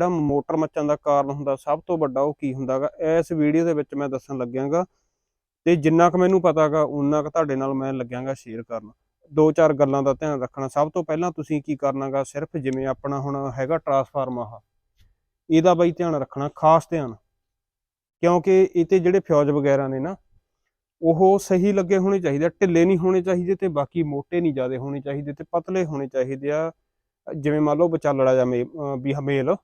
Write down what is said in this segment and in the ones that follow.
ਜਿਹੜਾ ਮੋਟਰ ਮੱਚਣ ਦਾ ਕਾਰਨ ਹੁੰਦਾ ਸਭ ਤੋਂ ਵੱਡਾ ਉਹ ਕੀ ਹੁੰਦਾਗਾ ਇਸ ਵੀਡੀਓ ਦੇ ਵਿੱਚ ਮੈਂ ਦੱਸਣ ਲੱਗਿਆਗਾ ਤੇ ਜਿੰਨਾ ਕੁ ਮੈਨੂੰ ਪਤਾਗਾ ਉਨਾ ਕੁ ਤੁਹਾਡੇ ਨਾਲ ਮੈਂ ਲੱਗਿਆਗਾ ਸ਼ੇਅਰ ਕਰਨ। ਦੋ ਚਾਰ ਗੱਲਾਂ ਦਾ ਧਿਆਨ ਰੱਖਣਾ ਸਭ ਤੋਂ ਪਹਿਲਾਂ ਤੁਸੀਂ ਕੀ ਕਰਨਾਗਾ ਸਿਰਫ ਜਿਵੇਂ ਆਪਣਾ ਹੁਣ ਹੈਗਾ ਟਰਾਂਸਫਾਰਮ ਆਹ ਇਹਦਾ ਬਈ ਧਿਆਨ ਰੱਖਣਾ ਖਾਸ ਧਿਆਨ। ਕਿਉਂਕਿ ਇਹ ਤੇ ਜਿਹੜੇ ਫਿਊਜ਼ ਵਗੈਰਾ ਨੇ ਨਾ ਉਹ ਸਹੀ ਲੱਗੇ ਹੋਣੇ ਚਾਹੀਦੇ ਆ, ਢਿੱਲੇ ਨਹੀਂ ਹੋਣੇ ਚਾਹੀਦੇ ਤੇ ਬਾਕੀ ਮੋਟੇ ਨਹੀਂ ਜ਼ਿਆਦਾ ਹੋਣੇ ਚਾਹੀਦੇ ਤੇ ਪਤਲੇ ਹੋਣੇ ਚਾਹੀਦੇ ਆ। ਜਿਵੇਂ ਮੰਨ ਲਓ ਵਿਚਾਲੜਾ ਜਾਂ ਵੀ ਹਮੇਲ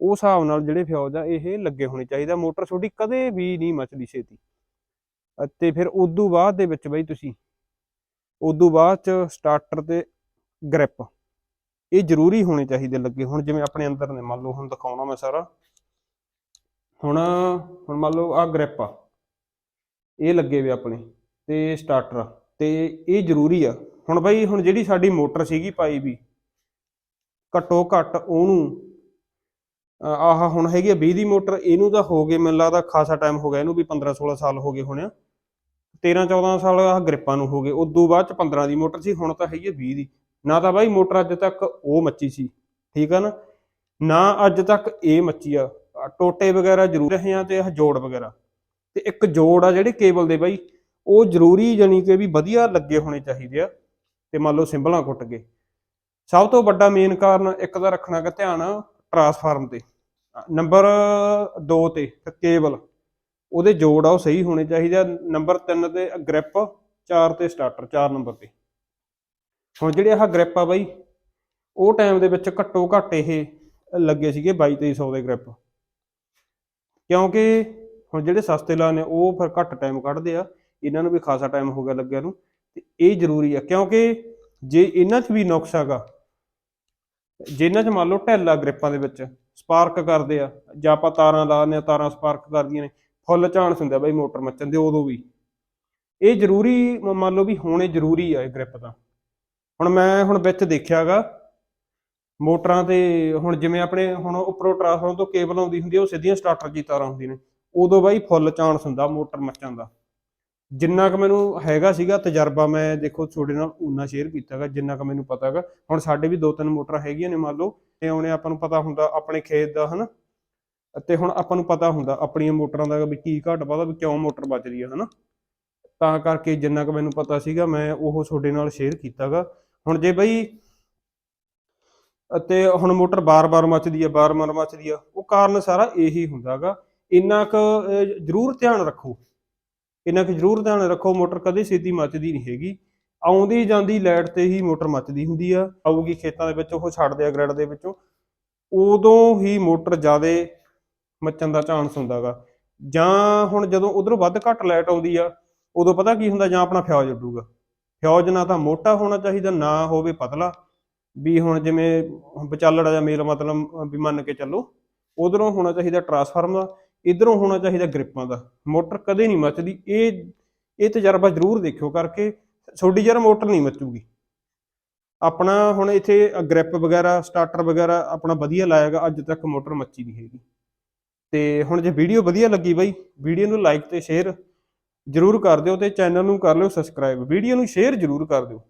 ਉਸ ਹਿਸਾਬ ਨਾਲ ਜਿਹੜੇ ਫਿਊਜ਼ ਆ, ਇਹ ਲੱਗੇ ਹੋਣੇ ਚਾਹੀਦੇ ਆ। ਮੋਟਰ ਤੁਹਾਡੀ ਕਦੇ ਵੀ ਨਹੀਂ ਮੱਚਦੀ ਛੇਤੀ। ਅਤੇ ਫਿਰ ਉਦੋਂ ਬਾਅਦ ਦੇ ਵਿੱਚ ਬਈ ਤੁਸੀਂ, ਉਦੋਂ ਬਾਅਦ ਚ ਸਟਾਰਟਰ ਤੇ ਗ੍ਰਿਪ ਇਹ ਜ਼ਰੂਰੀ ਹੋਣੇ ਚਾਹੀਦੇ ਲੱਗੇ। ਹੁਣ ਜਿਵੇਂ ਆਪਣੇ ਅੰਦਰ ਨੇ, ਮੰਨ ਲਓ ਹੁਣ ਦਿਖਾਉਣਾ ਮੈਂ ਸਾਰਾ। ਹੁਣ ਹੁਣ ਮੰਨ ਲਓ ਆ ਗ੍ਰਿਪ ਆ, ਇਹ ਲੱਗੇ ਵੇ ਆਪਣੇ, ਤੇ ਸਟਾਰਟਰ ਤੇ ਇਹ ਜ਼ਰੂਰੀ ਆ। ਹੁਣ ਬਈ ਹੁਣ ਜਿਹੜੀ ਸਾਡੀ ਮੋਟਰ ਸੀਗੀ ਪਾਈ ਵੀ, ਘੱਟੋ ਘੱਟ ਉਹਨੂੰ ਆਹ ਹੁਣ ਹੈਗੀ ਆ 20 ਦੀ ਮੋਟਰ, ਇਹਨੂੰ ਤਾਂ ਹੋ ਗਏ ਮੈਨੂੰ ਲੱਗਦਾ ਖਾਸਾ ਟਾਈਮ ਹੋ ਗਿਆ, ਇਹਨੂੰ ਵੀ 15 16 ਸਾਲ ਹੋ ਗਏ ਹੋਣੇ ਆ। 13 14 ਸਾਲ ਆਹ ਗ੍ਰਿਪਾਂ ਨੂੰ ਹੋ ਗਏ, ਉਦੋਂ ਬਾਅਦ ਚ 15 ਦੀ ਮੋਟਰ ਸੀ, ਹੁਣ ਤਾਂ ਹੈਗੀ ਆ 20 ਦੀ। ਨਾ ਤਾਂ ਬਾਈ ਮੋਟਰ ਅੱਜ ਤੱਕ ਉਹ ਮੱਚੀ ਸੀ, ਠੀਕ ਆ ਨਾ? ਨਾ ਅੱਜ ਤੱਕ ਇਹ ਮੱਚੀ ਆ। ਟੋਟੇ ਵਗੈਰਾ ਜ਼ਰੂਰ ਰਹੇ ਆ ਤੇ ਆਹ ਜੋੜ ਵਗੈਰਾ। ਤੇ ਇੱਕ ਜੋੜ ਆ ਜਿਹੜੇ ਕੇਬਲ ਦੇ ਬਾਈ, ਉਹ ਜ਼ਰੂਰੀ ਜਾਨੀ ਕਿ ਵੀ ਵਧੀਆ ਲੱਗੇ ਹੋਣੇ ਚਾਹੀਦੇ ਆ, ਤੇ ਮੰਨ ਲਓ ਸਿੰਬਲਾਂ ਕੁੱਟ ਗਏ। ਸਭ ਤੋਂ ਵੱਡਾ ਮੇਨ ਕਾਰਨ ਇੱਕ ਦਾ ਰੱਖਣਾ ਕਿ ਧਿਆਨ ਟਰਾਂਸਫਾਰਮ ਤੇ। ਨੰਬਰ 2 ਤੇ ਕੇਬਲ ਉਹਦੇ ਜੋੜ ਆ, ਉਹ ਸਹੀ ਹੋਣੇ ਚਾਹੀਦੇ ਆ। ਨੰਬਰ 3 ਤੇ ਗ੍ਰਿਪ 4 ਤੇ ਸਟਾਰਟਰ 4 ਨੰਬਰ ਤੇ। ਹੁਣ ਜਿਹੜੇ ਆਹ ਗ੍ਰਿਪ ਆ ਬਾਈ, ਉਹ ਟਾਈਮ ਦੇ ਵਿੱਚ ਘੱਟੋ ਘੱਟ ਇਹ ਲੱਗੇ ਸੀਗੇ 22 2300 ਦੇ ਗ੍ਰਿਪ ਕਿਉਂਕਿ ਹੁਣ ਜਿਹੜੇ ਸਸਤੇ ਲਾ ਨੇ, ਉਹ ਫਿਰ ਘੱਟ ਟਾਈਮ ਕੱਢਦੇ ਆ। ਇਹਨਾਂ ਨੂੰ ਵੀ ਖਾਸਾ ਟਾਈਮ ਹੋ ਗਿਆ ਲੱਗਿਆ ਨੂੰ। ਤੇ ਇਹ ਜ਼ਰੂਰੀ ਆ, ਕਿਉਂਕਿ ਜੇ ਇਹਨਾਂ 'ਚ ਵੀ ਨੁਕਸ ਹੈਗਾ ਜੇ 'ਚ ਮੰਨ ਲਓ ਢਿੱਲ ਆ ਗ੍ਰਿਪਾਂ ਦੇ ਵਿੱਚ, ਸਪਾਰਕ ਕਰਦੇ ਆ, ਜਾਂ ਆਪਾਂ ਤਾਰਾਂ ਲਾਉਂਦੇ ਆ, ਤਾਰਾਂ ਸਪਾਰਕ ਕਰਦੀਆਂ ਨੇ, ਫੁੱਲ ਚਾਂਸ ਹੁੰਦਾ ਬਾਈ ਮੋਟਰ ਮੱਚਣ ਦੇ, ਉਦੋਂ ਵੀ। ਇਹ ਜ਼ਰੂਰੀ ਮੰਨ ਲਓ ਵੀ ਹੋਣੇ ਜ਼ਰੂਰੀ ਆ ਇਹ ਗ੍ਰਿਪ ਤਾਂ। ਹੁਣ ਮੈਂ ਹੁਣ ਵਿੱਚ ਦੇਖਿਆਗਾ, ਮੋਟਰਾਂ ਤੇ ਹੁਣ ਜਿਵੇਂ ਆਪਣੇ ਹੁਣ ਉੱਪਰੋਂ ਟਰਾਂਸਫਾਰਮਰ ਤੋਂ ਕੇਬਲ ਆਉਂਦੀ ਹੁੰਦੀ ਉਹ ਸਿੱਧੀਆਂ ਸਟਾਰਟਰ ਦੀ ਤਾਰਾਂ ਹੁੰਦੀਆਂ ਨੇ, ਉਦੋਂ ਬਾਈ ਫੁੱਲ ਚਾਂਸ ਹੁੰਦਾ ਮੋਟਰ ਮੱਚਣ ਦਾ। ਜਿੰਨਾ ਕੁ ਮੈਨੂੰ ਹੈਗਾ ਸੀਗਾ ਤਜਰਬਾ ਮੈਂ ਦੇਖੋ ਤੁਹਾਡੇ ਨਾਲ ਉਨਾ ਸ਼ੇਅਰ ਕੀਤਾਗਾ, ਜਿੰਨਾ ਕੁ ਮੈਨੂੰ ਪਤਾ ਹੈਗਾ ਹੁਣ ਸਾਡੇ ਵੀ ਦੋ ਤਿੰਨ ਮੋਟਰਾਂ ਹੈਗੀਆਂ ਨੇ ਮੰਨ ਲਓ, ਤੇ ਆਉਣੇ ਆਪਾਂ ਨੂੰ ਪਤਾ ਹੁੰਦਾ ਆਪਣੇ ਖੇਤ ਦਾ, ਹਨਾ? ਤੇ ਹੁਣ ਆਪਾਂ ਨੂੰ ਪਤਾ ਹੁੰਦਾ ਆਪਣੀਆਂ ਮੋਟਰਾਂ ਦਾ ਵੀ ਕੀ ਘਟ ਪਤਾ ਵੀ ਕਿਉਂ ਮੋਟਰ ਵੱਜਦੀ ਹੈ ਹਨਾ? ਤਾਂ ਕਰਕੇ ਜਿੰਨਾ ਕੁ ਮੈਨੂੰ ਪਤਾ ਸੀਗਾ, ਮੈਂ ਉਹ ਤੁਹਾਡੇ ਨਾਲ ਸ਼ੇਅਰ ਕੀਤਾਗਾ। ਹੁਣ ਜੇ ਬਈ, ਅਤੇ ਹੁਣ ਮੋਟਰ ਬਾਰ-ਬਾਰ ਮੱਚਦੀ ਆ, ਬਾਰ-ਬਾਰ ਮੱਚਦੀ ਆ, ਉਹ ਕਾਰਨ ਸਾਰਾ ਇਹੀ ਹੁੰਦਾਗਾ। ਇੰਨਾ ਕੁ ਜ਼ਰੂਰ ਧਿਆਨ ਰੱਖੋ। ਇਹਨਾਂ ਕਿ ਜ਼ਰੂਰ ਧਿਆਨ ਰੱਖੋ, ਮੋਟਰ ਕਦੇ ਛੇਤੀ ਮੱਚਦੀ ਨਹੀਂ ਹੈਗੀ। ਆਉਂਦੀ ਜਾਂਦੀ ਲਾਈਟ ਤੇ ਹੀ ਮੋਟਰ ਮੱਚਦੀ ਹੁੰਦੀ ਆ, ਆਊਗੀ ਖੇਤਾਂ ਦੇ ਵਿੱਚ, ਉਹ ਛੱਡਦੇ ਆ ਗ੍ਰਿਡ ਦੇ ਵਿੱਚੋਂ। ਉਦੋਂ ਹੀ ਮੋਟਰ ਜ਼ਿਆਦਾ ਮੱਚਣ ਦਾ ਚਾਂਸ ਹੁੰਦਾਗਾ ਜਾਂ ਹੁਣ ਜਦੋਂ ਉਧਰੋਂ ਵੱਧ ਘੱਟ ਲਾਈਟ ਆਉਂਦੀ ਆ, ਉਦੋਂ ਪਤਾ ਕੀ ਹੁੰਦਾ, ਜਾਂ ਆਪਣਾ ਫਿਊਜ਼ ਉੱਡੂਗਾ। ਫਿਊਜ਼ ਨਾ ਤਾਂ ਮੋਟਾ ਹੋਣਾ ਚਾਹੀਦਾ, ਨਾ ਹੋਵੇ ਪਤਲਾ। ਵੀ ਹੁਣ ਜਿਵੇਂ ਵਿਚਾਲੜਾ ਜਾਂ ਮੇਲ ਮਤਲਬ ਵੀ ਮੰਨ ਕੇ ਚੱਲੋ, ਉਧਰੋਂ ਹੋਣਾ ਚਾਹੀਦਾ ਟਰਾਂਸਫਾਰਮਰ ਇਧਰੋਂ ਹੋਣਾ ਚਾਹੀਦਾ ਗ੍ਰਿਪਾਂ ਦਾ। ਮੋਟਰ ਕਦੇ ਨਹੀਂ ਮੱਚਦੀ। ਇਹ ਇਹ ਤਜਰਬਾ ਜ਼ਰੂਰ ਦੇਖਿਓ ਕਰਕੇ ਛੋਡੀ ਯਾਰ ਮੋਟਰ ਨਹੀਂ ਮੱਚੂਗੀ। ਆਪਣਾ ਹੁਣ ਇੱਥੇ ਗ੍ਰਿਪ ਵਗੈਰਾ, ਸਟਾਰਟਰ ਵਗੈਰਾ ਆਪਣਾ ਵਧੀਆ ਲਾਇਆਗਾ ਅੱਜ ਤੱਕ ਮੋਟਰ ਮੱਚੀ ਨਹੀਂ ਹੈਗੀ। ਤੇ ਹੁਣ ਜੇ ਵੀਡੀਓ ਵਧੀਆ ਲੱਗੀ ਬਾਈ, ਵੀਡੀਓ ਨੂੰ ਲਾਈਕ ਤੇ ਸ਼ੇਅਰ ਜਰੂਰ ਕਰ ਦਿਓ ਤੇ ਚੈਨਲ ਨੂੰ ਕਰ ਲਿਓ ਸਬਸਕ੍ਰਾਈਬ। ਵੀਡੀਓ ਨੂੰ ਸ਼ੇਅਰ ਜਰੂਰ ਕਰ ਦਿਓ।